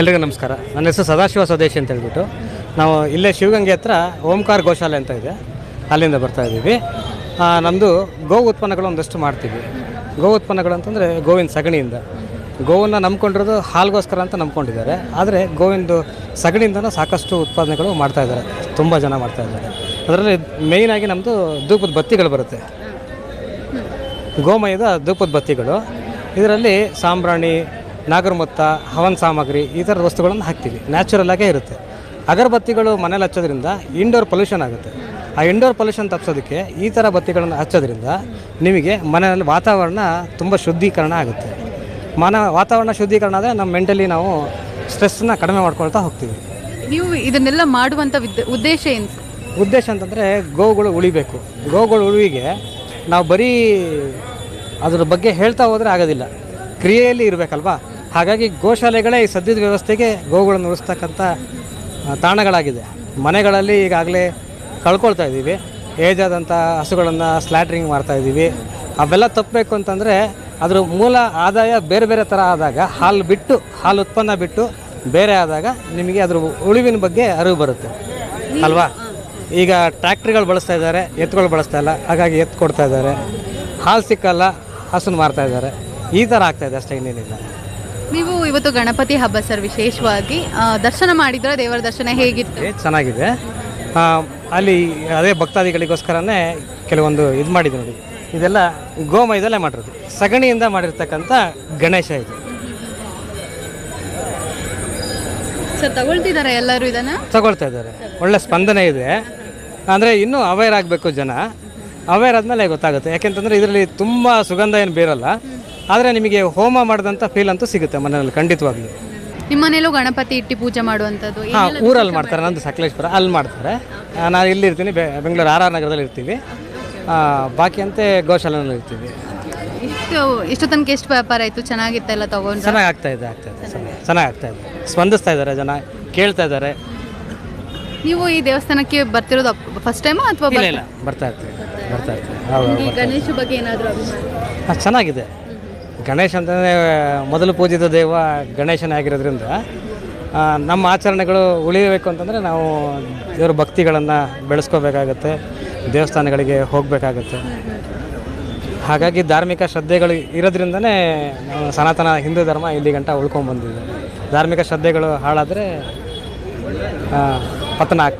ಎಲ್ರಿಗೂ ನಮಸ್ಕಾರ. ನನ್ನ ಹೆಸರು ಸದಾಶಿವ ಸ್ವದೇಶಿ ಅಂತ ಹೇಳ್ಬಿಟ್ಟು ನಾವು ಇಲ್ಲೇ ಶಿವಗಂಗೆ ಹತ್ರ ಓಂಕಾರ ಗೋಶಾಲೆ ಅಂತ ಇದೆ. ಅಲ್ಲಿಂದ ಬರ್ತಾ ಇದ್ದೀವಿ. ನಮ್ಮದು ಗೋ ಉತ್ಪನ್ನಗಳು ಒಂದಷ್ಟು ಮಾಡ್ತೀವಿ. ಗೋ ಉತ್ಪನ್ನಗಳು ಅಂತಂದರೆ ಗೋವಿನ ಸಗಣಿಯಿಂದ. ಗೋವನ್ನು ನಂಬ್ಕೊಂಡಿರೋದು ಹಾಲ್ಗೋಸ್ಕರ ಅಂತ ನಂಬ್ಕೊಂಡಿದ್ದಾರೆ. ಆದರೆ ಗೋವಿಂದು ಸಗಣಿಯಿಂದನೂ ಸಾಕಷ್ಟು ಉತ್ಪಾದನೆಗಳು ಮಾಡ್ತಾ ಇದ್ದಾರೆ. ತುಂಬ ಜನ ಮಾಡ್ತಾ ಇದ್ದಾರೆ. ಅದರಲ್ಲಿ ಮೇಯ್ನಾಗಿ ನಮ್ಮದು ಧೂಪದ ಬತ್ತಿಗಳು ಬರುತ್ತೆ. ಗೋಮಯದ ಧೂಪದ ಬತ್ತಿಗಳು. ಇದರಲ್ಲಿ ಸಾಂಬ್ರಾಣಿ ನಾಗರಮುತ್ತ ಹವನ್ ಸಾಮಗ್ರಿ ಈ ಥರದ ವಸ್ತುಗಳನ್ನು ಹಾಕ್ತೀವಿ. ನ್ಯಾಚುರಲ್ ಆಗೇ ಇರುತ್ತೆ. ಅಗರಬತ್ತಿಗಳು ಮನೇಲಿ ಹಚ್ಚೋದ್ರಿಂದ ಇಂಡೋರ್ ಪೊಲ್ಯೂಷನ್ ಆಗುತ್ತೆ. ಆ ಇಂಡೋರ್ ಪೊಲ್ಯೂಷನ್ ತಪ್ಪಿಸೋದಕ್ಕೆ ಈ ಥರ ಬತ್ತಿಗಳನ್ನು ಹಚ್ಚೋದ್ರಿಂದ ನಿಮಗೆ ಮನೆಯಲ್ಲಿ ವಾತಾವರಣ ತುಂಬ ಶುದ್ಧೀಕರಣ ಆಗುತ್ತೆ. ಮನ ವಾತಾವರಣ ಶುದ್ಧೀಕರಣ ಆದರೆ ನಮ್ಮ ಮೆಂಟಲಿ ನಾವು ಸ್ಟ್ರೆಸ್ನ ಕಡಿಮೆ ಮಾಡ್ಕೊಳ್ತಾ ಹೋಗ್ತೀವಿ. ನೀವು ಇದನ್ನೆಲ್ಲ ಮಾಡುವಂಥ ವಿದ್- ಉದ್ದೇಶ ಏನು ಉದ್ದೇಶ ಅಂತಂದರೆ ಗೋಗಳು ಉಳಿಬೇಕು. ಗೋಗಳು ಉಳಿವಿಗೆ ನಾವು ಬರೀ ಅದ್ರ ಬಗ್ಗೆ ಹೇಳ್ತಾ ಹೋದರೆ ಆಗೋದಿಲ್ಲ. ಕ್ರಿಯೆಯಲ್ಲಿ ಇರಬೇಕಲ್ವಾ? ಹಾಗಾಗಿ ಗೋಶಾಲೆಗಳೇ ಈ ಸದ್ಯದ ವ್ಯವಸ್ಥೆಗೆ ಗೋವುಗಳನ್ನು ಉಳಿಸ್ತಕ್ಕಂಥ ತಾಣಗಳಾಗಿದೆ. ಮನೆಗಳಲ್ಲಿ ಈಗಾಗಲೇ ಕಳ್ಕೊಳ್ತಾ ಇದ್ದೀವಿ. ಏಜ್ ಆದಂಥ ಹಸುಗಳನ್ನು ಸ್ಲ್ಯಾಟ್ರಿಂಗ್ ಮಾಡ್ತಾ ಇದ್ದೀವಿ. ಅವೆಲ್ಲ ತಪ್ಪಬೇಕು ಅಂತಂದರೆ ಅದ್ರ ಮೂಲ ಆದಾಯ ಬೇರೆ ಬೇರೆ ಥರ ಆದಾಗ, ಹಾಲು ಬಿಟ್ಟು, ಹಾಲು ಉತ್ಪನ್ನ ಬಿಟ್ಟು ಬೇರೆ ಆದಾಗ ನಿಮಗೆ ಅದ್ರ ಉಳಿವಿನ ಬಗ್ಗೆ ಅರಿವು ಬರುತ್ತೆ. ಅಲ್ವಾ? ಈಗ ಟ್ರ್ಯಾಕ್ಟ್ರಿಗಳು ಬಳಸ್ತಾ ಇದ್ದಾರೆ, ಎತ್ತುಗಳು ಬಳಸ್ತಾ ಇಲ್ಲ, ಹಾಗಾಗಿ ಎತ್ತು ಕೊಡ್ತಾ ಇದ್ದಾರೆ. ಹಾಲು ಸಿಕ್ಕಲ್ಲ, ಹಸುನ ಮಾರ್ತಾ ಇದ್ದಾರೆ. ಈ ಥರ ಆಗ್ತಾಯಿದೆ ಅಷ್ಟೇ ಇನ್ನೇನಿಲ್ಲ. ನೀವು ಇವತ್ತು ಗಣಪತಿ ಹಬ್ಬ ಸರ್ ವಿಶೇಷವಾಗಿ ಆ, ದರ್ಶನ ಮಾಡಿದ್ರ ದೇವರ ದರ್ಶನ ಹೇಗಿತ್ತು? ಏ, ಚೆನ್ನಾಗಿದೆ. ಆ, ಅಲ್ಲಿ ಅದೇ ಭಕ್ತಾದಿಗಳಿಗೋಸ್ಕರನೇ ಕೆಲವೊಂದು ಇದು ಮಾಡಿದ್ರು ನೋಡಿ. ಇದೆಲ್ಲ ಗೋಮಯದಲ್ಲೇ ಮಾಡಿರೋದು. ಸಗಣಿಯಿಂದ ಮಾಡಿರ್ತಕ್ಕಂಥ ಗಣೇಶ ಇದು. ಸರ್ ತಗೊಳ್ತಿದ್ದಾರೆ ಎಲ್ಲರೂ ಇದನ್ನ? ತಗೊಳ್ತಾ ಇದ್ದಾರೆ. ಒಳ್ಳೆ ಸ್ಪಂದನೆ ಇದೆ. ಅಂದರೆ ಇನ್ನೂ ಅವೇರ್ ಆಗಬೇಕು ಜನ. ಅವೇರ್ ಆದಮೇಲೆ ಗೊತ್ತಾಗುತ್ತೆ. ಯಾಕೆಂತಂದರೆ ಇದರಲ್ಲಿ ತುಂಬ ಸುಗಂಧ ಏನು ಬೇರಲ್ಲ. ಆದರೆ ನಿಮಗೆ ಹೋಮ ಮಾಡಿದಂಥ ಫೀಲ್ ಅಂತೂ ಸಿಗುತ್ತೆ ಮನೆಯಲ್ಲಿ ಖಂಡಿತವಾಗ್ಲೂ. ನಿಮ್ಮನೇಲೂ ಗಣಪತಿ ಇಟ್ಟು ಪೂಜೆ ಮಾಡುವಂಥದ್ದು ಹಾಂ ಊರಲ್ಲಿ ಮಾಡ್ತಾರೆ ನಂದು ಸಕಲೇಶ್ವರ ಅಲ್ಲಿ ಮಾಡ್ತಾರೆ. ನಾನು ಇಲ್ಲಿ ಇರ್ತೀನಿ ಬೆಂಗಳೂರು ಆರ್ ಆರ್ ನಗರದಲ್ಲಿ ಇರ್ತೀವಿ. ಬಾಕಿ ಅಂತೆ ಗೋಶಾಲೆನಲ್ಲಿ ಇರ್ತೀವಿ. ಇಷ್ಟು ಇಷ್ಟು ತನಕ ಎಷ್ಟು ವ್ಯಾಪಾರ ಆಯಿತು? ಚೆನ್ನಾಗಿತ್ತಲ್ಲ ತಗೊಂಡು? ಚೆನ್ನಾಗಿ ಆಗ್ತಾ ಇದೆ ಆಗ್ತಾ ಇದೆ ಚೆನ್ನಾಗಿ ಆಗ್ತಾ ಇದೆ. ಸ್ಪಂದಿಸ್ತಾ ಇದ್ದಾರೆ ಜನ ಕೇಳ್ತಾ ಇದ್ದಾರೆ. ನೀವು ಈ ದೇವಸ್ಥಾನಕ್ಕೆ ಬರ್ತಿರೋದು ಫಸ್ಟ್ ಟೈಮ್ ಅಥವಾ ಇಲ್ಲ ಇಲ್ಲ ಬರ್ತಾ ಇರ್ತೀವಿ ಬರ್ತಾ ಇರ್ತೀವಿ. ಗಣೇಶ ಬಗ್ಗೆ ಏನಾದರೂ ಚೆನ್ನಾಗಿದೆ. ಗಣೇಶ ಅಂತಂದರೆ, ಮೊದಲು ಪೂಜಿತ ದೇವ ಗಣೇಶನೇ ಆಗಿರೋದ್ರಿಂದ ನಮ್ಮ ಆಚರಣೆಗಳು ಉಳಿಯಬೇಕು ಅಂತಂದರೆ ನಾವು ದೇವರ ಭಕ್ತಿಗಳನ್ನು ಬೆಳೆಸ್ಕೋಬೇಕಾಗತ್ತೆ, ದೇವಸ್ಥಾನಗಳಿಗೆ ಹೋಗಬೇಕಾಗತ್ತೆ. ಹಾಗಾಗಿ ಧಾರ್ಮಿಕ ಶ್ರದ್ಧೆಗಳು ಇರೋದ್ರಿಂದನೇ ನಾವು ಸನಾತನ ಹಿಂದೂ ಧರ್ಮ ಇಲ್ಲಿ ಗಂಟ ಉಳ್ಕೊಂಡ್ಬಂದಿದೆ ಧಾರ್ಮಿಕ ಶ್ರದ್ಧೆಗಳು ಹಾಳಾದರೆ ಪತನ ಆಗ್ತದೆ.